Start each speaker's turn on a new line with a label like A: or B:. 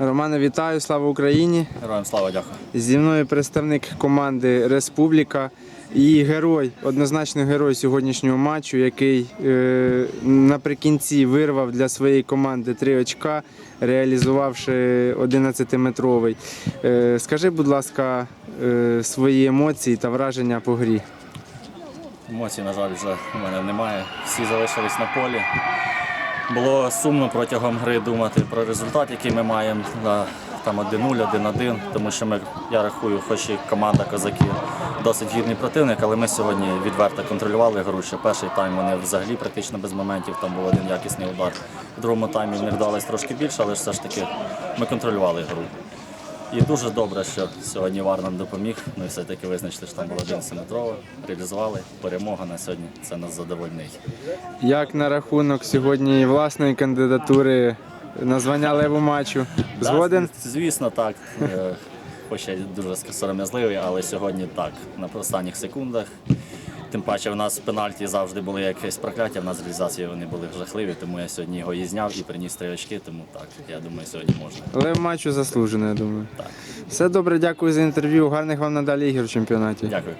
A: Романе, вітаю, слава Україні!
B: Героям слава, дякую.
A: Зі мною представник команди Республіка і герой, однозначно герой сьогоднішнього матчу, який е, наприкінці вирвав для своєї команди три очка, реалізувавши 11-метровий. Е, скажи, будь ласка, е, свої емоції та враження по грі.
B: Емоцій, на жаль, вже у мене немає. Всі залишились на полі. Було сумно протягом гри думати про результат, який ми маємо. На, там 1-0, 1-1, тому що ми, я рахую, хоч і команда козаки досить гідний противник, але ми сьогодні відверто контролювали гру. Ще перший тайм вони взагалі практично без моментів, там був один якісний удар. В другому таймі не вдалося трошки більше, але все ж таки ми контролювали гру. І дуже добре, що сьогодні Вар нам допоміг. Ми все-таки визначили, що там було 11-метрово, реалізували. Перемога на сьогодні це нас задовольнить.
A: Як на рахунок сьогодні власної кандидатури на звання леву матчу? Згоден?
B: Да, звісно, так. Е, Хоч я дуже сором'язливий, але сьогодні так, на останніх секундах. Тим паче в нас пенальті завжди були якесь прокляття, в нас реалізації вони були жахливі, тому я сьогодні його і зняв і приніс три очки, тому так, я думаю, сьогодні можна.
A: Але матчу заслужено, я думаю.
B: Так.
A: Все добре, дякую за інтерв'ю. Гарних вам надалі ігор в чемпіонаті.
B: Дякую.